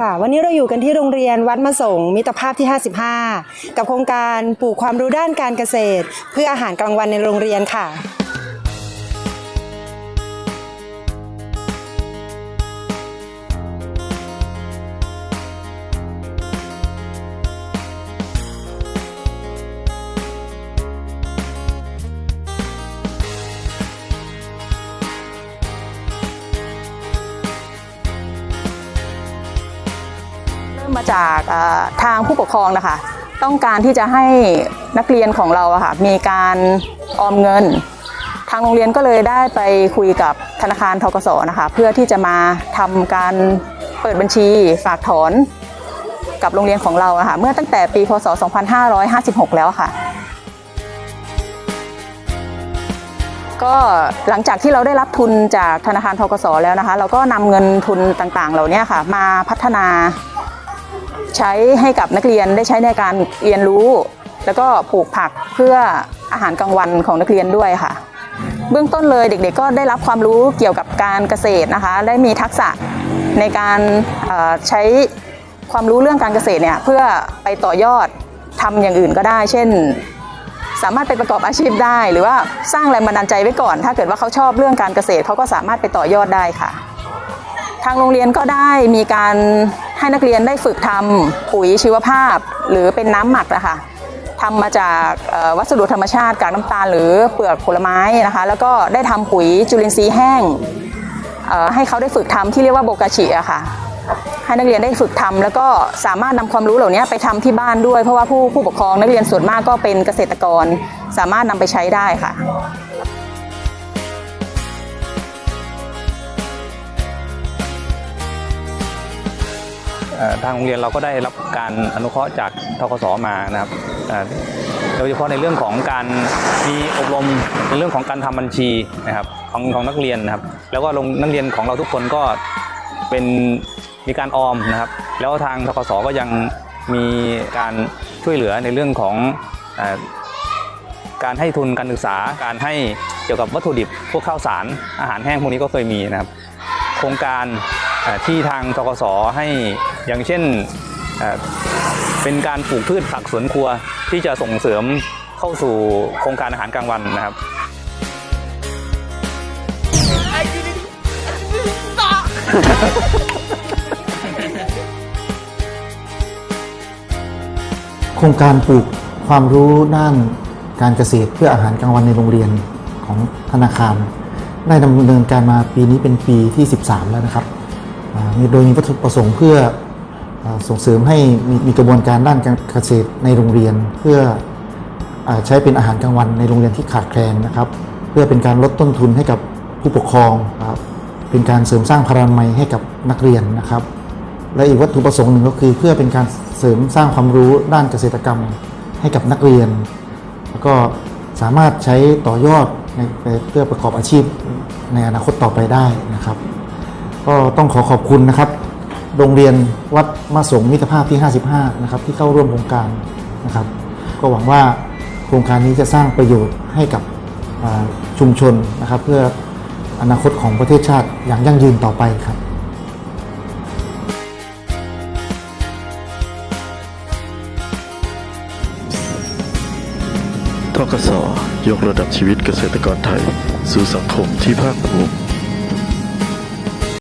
ค่ะวันนี้เราอยู่กันที่โรงเรียนวัดมะสงมิตรภาพที่ 55 กับโครงการปลูกความรู้ด้านการเกษตร เพื่ออาหารกลางวันในโรงเรียนค่ะ มมาจากทางผู้ปกครองนะคะ ต้องการที่จะให้นักเรียนของเราอะค่ะมีการออมเงิน ทางโรงเรียนก็เลยได้ไปคุยกับธนาคารทกสนะคะ เพื่อที่จะมาทำการเปิดบัญชีฝากถอนกับโรงเรียนของเราอะค่ะเมื่อตั้งแต่ปีพศ 2556 แล้วค่ะก็หลังจากที่เราได้รับทุนจากธนาคารทกสแล้วนะคะ เราก็นำเงินทุนต่างๆ เหล่านี้ค่ะ มาพัฒนา ใช้ให้กับนักเรียนได้ใช้ในการเรียนรู้ แล้วก็ปลูกผักเพื่ออาหารกลางวันของนักเรียนด้วยค่ะ เบื้องต้นเลยเด็กๆ ก็ได้รับความรู้เกี่ยวกับการเกษตรนะคะ ได้มีทักษะในการใช้ความรู้เรื่องการเกษตรเนี่ยเพื่อไปต่อยอดทำอย่างอื่นก็ได้ เช่น สามารถไปประกอบอาชีพได้ หรือว่าสร้างแรงบันดาลใจไว้ก่อน ถ้าเกิดว่าเขาชอบเรื่องการเกษตรเขาก็สามารถไปต่อยอดได้ค่ะ ทางโรงเรียนก็ได้มีการ ให้นักเรียนได้ฝึกทำปุ๋ยชีวภาพ หรือเป็นน้ำหมักนะคะทำมาจากวัสดุธรรมชาติกากน้ำตาล หรือเปลือกผลไม้นะคะ แล้วก็ได้ทำปุ๋ยจุลินทรีย์แห้งให้เขาได้ฝึกทำที่เรียกว่าโบกาชิอะค่ะให้นักเรียนได้ฝึกทำแล้วก็สามารถนำความรู้เหล่านี้ไปทำที่บ้านด้วย เพราะว่าผู้ผู้ปกครองนักเรียนส่วนมากก็เป็นเกษตรกร สามารถนำไปใช้ได้ค่ะ ทางโรงเรียนเราก็ได้รับการอนุเคราะห์จากทกสมานะครับโดยเฉพาะในเรื่องของการมีอบรมในเรื่องของการทำบัญชีนะครับของของนักเรียนนะครับ แล้วก็ลงนักเรียนของเราทุกคนก็เป็นมีการออมนะครับ แล้วทางทกสก็ยังมีการช่วยเหลือในเรื่องของอการให้ทุนการศึกษา การให้เกี่ยวกับวัตถุดิบพวกข้าวสารอาหารแห้งพวกนี้ก็เคยมีนะครับ โครงการ ที่ทางทกสให้อย่างเช่นเป็นการปลูกพืชผักสวนครัวที่จะส่งเสริมเข้าสู่โครงการอาหารกลางวันนะครับโครงการปลูกความรู้ด้านการเกษตรเพื่ออาหารกลางวันในโรงเรียนของธนาคาร ได้ดำเนินการมาปีนี้เป็นปีที่ 13 แล้วนะครับ มีโดยมีวัตถุประสงค์เพื่ออส่งเสริมให้มีมีกระบวนการด้านการเกษตรในโรงเรียน เพื่ออใช้เป็นอาหารกลางวันในโรงเรียนที่ขาดแคลนนะครับ เพื่อเป็นการลดต้นทุนให้กับผู้ปกครองครับเป็นการเสริมสร้างพลานามัยให้กับนักเรียนนะครับ และอีกวัตถุประสงค์หนึ่งก็คือ เพื่อเป็นการเสริมสร้างความรู้ด้านเกษตรกรรมให้กับนักเรียน แล้วก็สามารถใช้ต่อยอดไปเพื่อประกอบอาชีพในอนาคตต่อไปได้นะครับ ก็ต้องขอขอบคุณนะครับ โรงเรียนวัดมาสงมิตรภาพที่ 55 นะครับ ที่เข้าร่วมโครงการนะครับ ก็หวังว่าโครงการนี้จะสร้างประโยชน์ให้กับชุมชนนะครับ เพื่ออนาคตของประเทศชาติอย่างยั่งยืนต่อไปครับทกสยกระดับชีวิตเกษตรกรไทย สู่สังคมที่ภาคภูมิ